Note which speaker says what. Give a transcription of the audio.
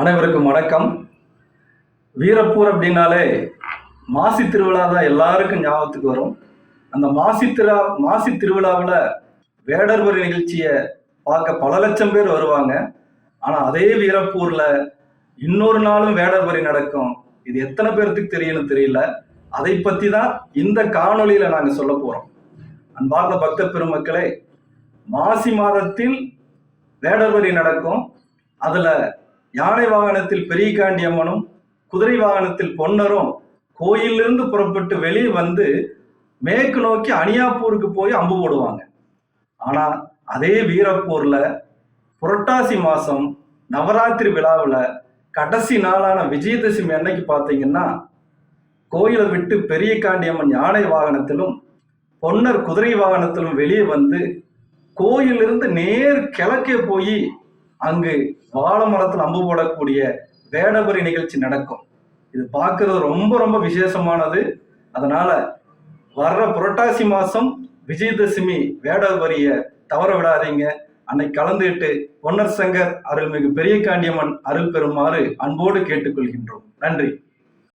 Speaker 1: அனைவருக்கும் வணக்கம். வீரப்பூர் அப்படின்னாலே மாசி திருவிழா தான் எல்லாருக்கும் ஞாபகத்துக்கு வரும். அந்த மாசி திருவிழா மாசி திருவிழாவில் வேடர்வரி நிகழ்ச்சியை பார்க்க பல லட்சம் பேர் வருவாங்க. ஆனால் அதே வீரப்பூரில் இன்னொரு நாளும் வேடர்வரி நடக்கும். இது எத்தனை பேர்த்துக்கு தெரியும்னு தெரியல. அதை பற்றி தான் இந்த காணொலியில் நாங்கள் சொல்ல போகிறோம் அன்பார்ந்த பக்த பெருமக்களே மாசி மாதத்தில் வேடர்வரி நடக்கும். அதில் யானை வாகனத்தில் பெரிய காண்டியம்மனும் குதிரை வாகனத்தில் பொன்னரும் கோயிலிருந்து புறப்பட்டு வெளியே வந்து மேற்கு நோக்கி அணியாப்பூருக்கு போய் அம்பு போடுவாங்க. ஆனா அதே வீரப்பூர்ல புரட்டாசி மாசம் நவராத்திரி விழாவில் கடைசி நாளான விஜயதசமி அன்னைக்கு பார்த்தீங்கன்னா கோயிலை விட்டு பெரிய காண்டியம்மன் யானை வாகனத்திலும் பொன்னர் குதிரை வாகனத்திலும் வெளியே வந்து கோயிலிருந்து நேர் கிழக்கே போய் அங்கு வாழை மரத்தில் அம்பு போடக்கூடிய வேடபரி நிகழ்ச்சி நடக்கும். இது பார்க்கறது ரொம்ப ரொம்ப விசேஷமானது. அதனால வர்ற புரட்டாசி மாசம் விஜயதசமி வேடபரிய தவற விடாதீங்க. அன்னைக்கு கலந்துட்டு பொன்னர் சங்கர் அருள்மிகு பெரிய காண்டியம்மன் அருள் பெறுமாறு அன்போடு கேட்டுக்கொள்கின்றோம். நன்றி.